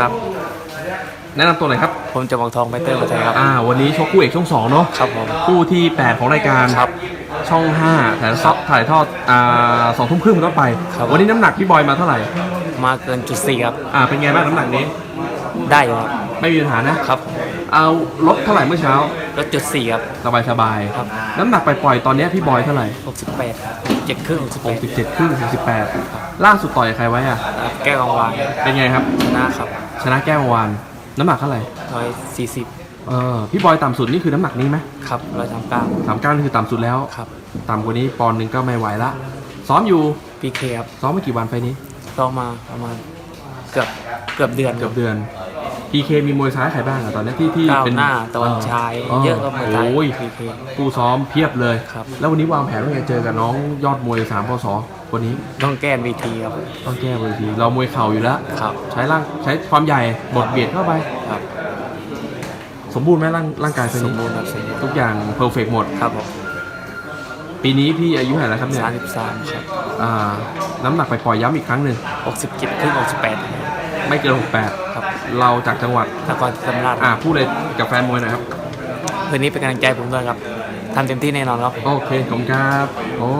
ครับ แนะนำตัวหน่อยครับ ผมจะบอกทองไปเตอร์มาไทยครับ อ่า วันนี้ชกคู่เอกช่วงสองเนาะครับผมคู่ที่ 8 ของรายการครับช่อง5ถ่ายทอดถ่ายทอดอ่าสองทุ่มครึ่งเป็นต้นไป ครับ วันนี้น้ำหนักพี่บอยมาเท่าไหร่ มาเกินจุดสี่ครับ อ่า เป็นไงบ้างน้ำหนักนี้ ได้อยู่ครับไม่มีปัญหานะ ครับเอาลดเท่าไหร่เมื่อเช้า ลดจุดสี่ครับ สบายสบายๆครับ น้ำหนักไปปล่อยๆตอนเนี้ยพี่บอยเท่าไหร่หกสิบแปดเจ็ดครึ่งหกสิบแปด67ครึ่ง68ล่าสุดต่อยกับใครไว้อะแก้วกลางวานเป็นไงครับ ชนะครับ ชนะแก้ววานน้ำหนักเท่าไหร่ร้อยสี่สิบเออพี่บอยต่ำสุดนี่คือน้ำหนักนี้ไหมครับร้อยสามเก้าสามเก้านี่คือต่ำสุดแล้วครับต่ำกว่านี้ปอนด์หนึ่งก็ไม่ไหวละซ้อมอยู่พีเคครับซ้อมมากี่วันไฟล์นี้ก็มาประมาณเกือบเกือบเดือนเกือบเดือน PK มีมวยซ้ายใครบ้างอะตอนนี้ที่ที่ก้าวเป็นหน้าตะวันชายเยอะก็มวยไทยโอ้ยพีเคผู้ซ้อมเพียบเลย ครับ แล้ววันนี้วางแผนว่าจะเจอกับน้องยอดมวย3พศวันนี้ต้องแก้วีทีครับ ต้องแก้เวทีเรามวยเข่าอยู่แล้ว ครับ ใช้ร่างใช้ความใหญ่บดเบียดเข้าไป ครับ สมบูรณ์ไหมร่างร่างกายไฟสมนี้บูรณ์ครับสมบูรณ์ทุกอย่างเพอร์เฟกหมด ครับผมปีนี้พี่อายุเท่าไหร่แล้วครับเนี่ยสามสิบสามครับอ่าน้ำหนักไปปล่อยย้ำอีกครั้งหนึ่งหกสิบเจ็ดครึ่งหกสิบแปดไม่เกินครับ68 เราจากจังหวัดนครศรีธรรมราชอ่าพูดเลยกับแฟนมวยหน่อยครับคืนนี้เป็นกำลังใจผมด้วยครับทำเต็มที่แน่นอนครับ โอเคขอบคุณครับโอ้